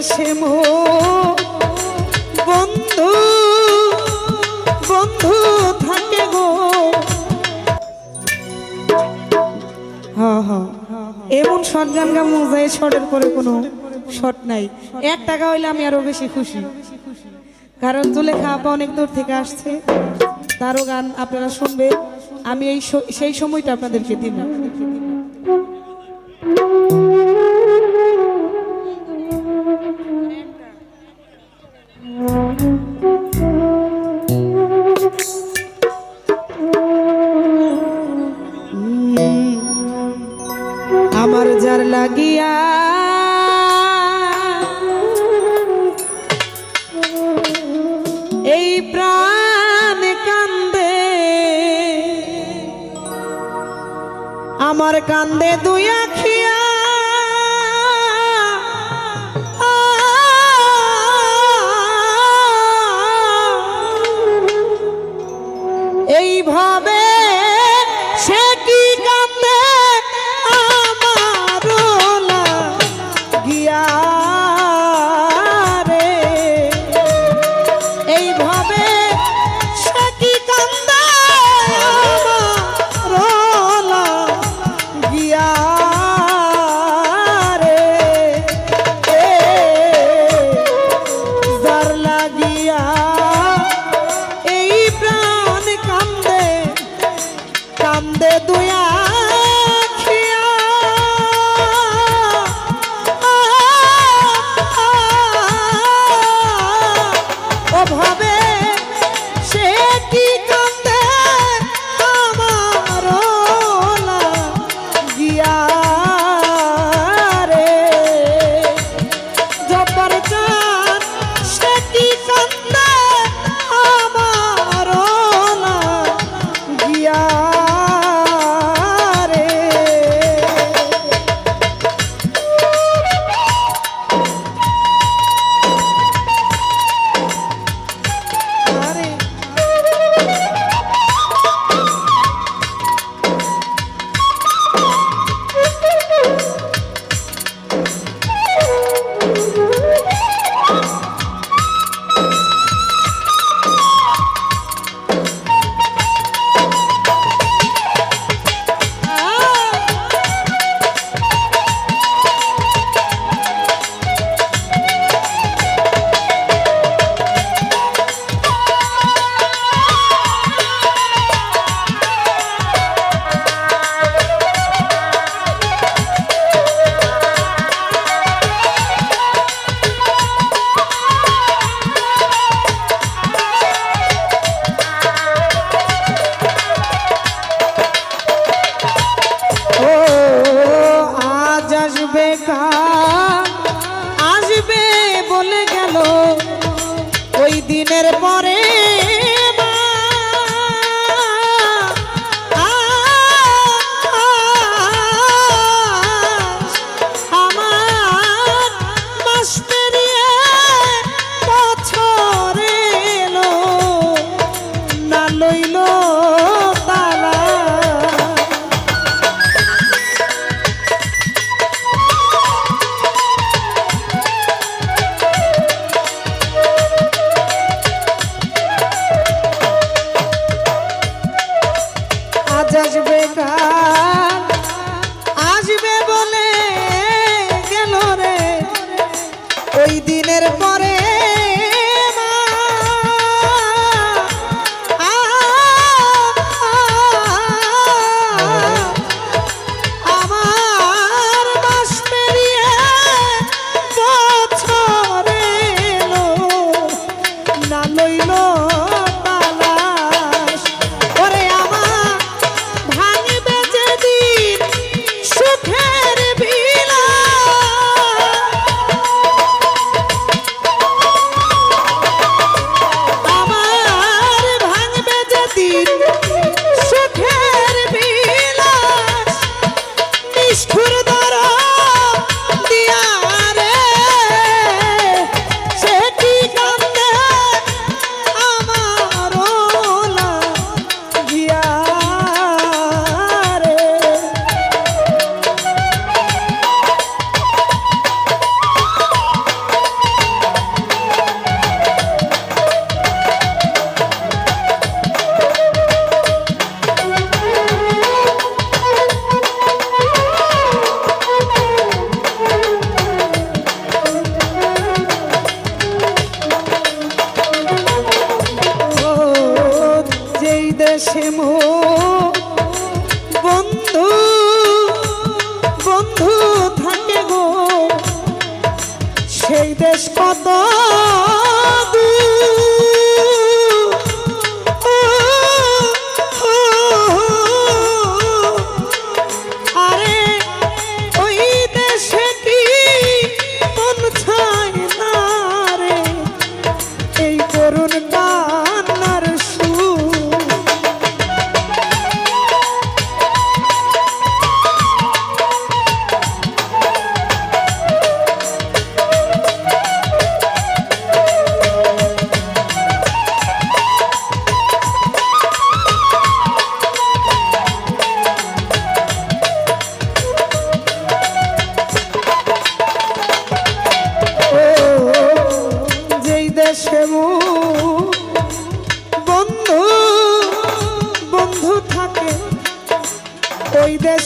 দেশে মো। বন্ধু বন্ধু থাকে গো। হ্যাঁ হ্যাঁ। এমন শর্ট গান গামু যে শর্টের পরে কোনো শর্ট নাই। এক টাকা হইলে আমি আরও বেশি খুশি। কারণ জুলেখা আপা অনেক দূর থেকে আসছে। তারও গান আপনারা শুনবেন আমি এই সেই সময়টা আপনাদেরকে দিব। আমার যার লাগিয়া এই প্রাণ কান্দে আমার কান্দে দুই আখিয়া আসবে বলে গেল। ওই দিনের পরে ওই দিনের পরে আছে মো। বন্ধু বন্ধু থাকে গো। সেই দেশ কত দেশে বন্ধু বন্ধু থাকে। ওই দেশ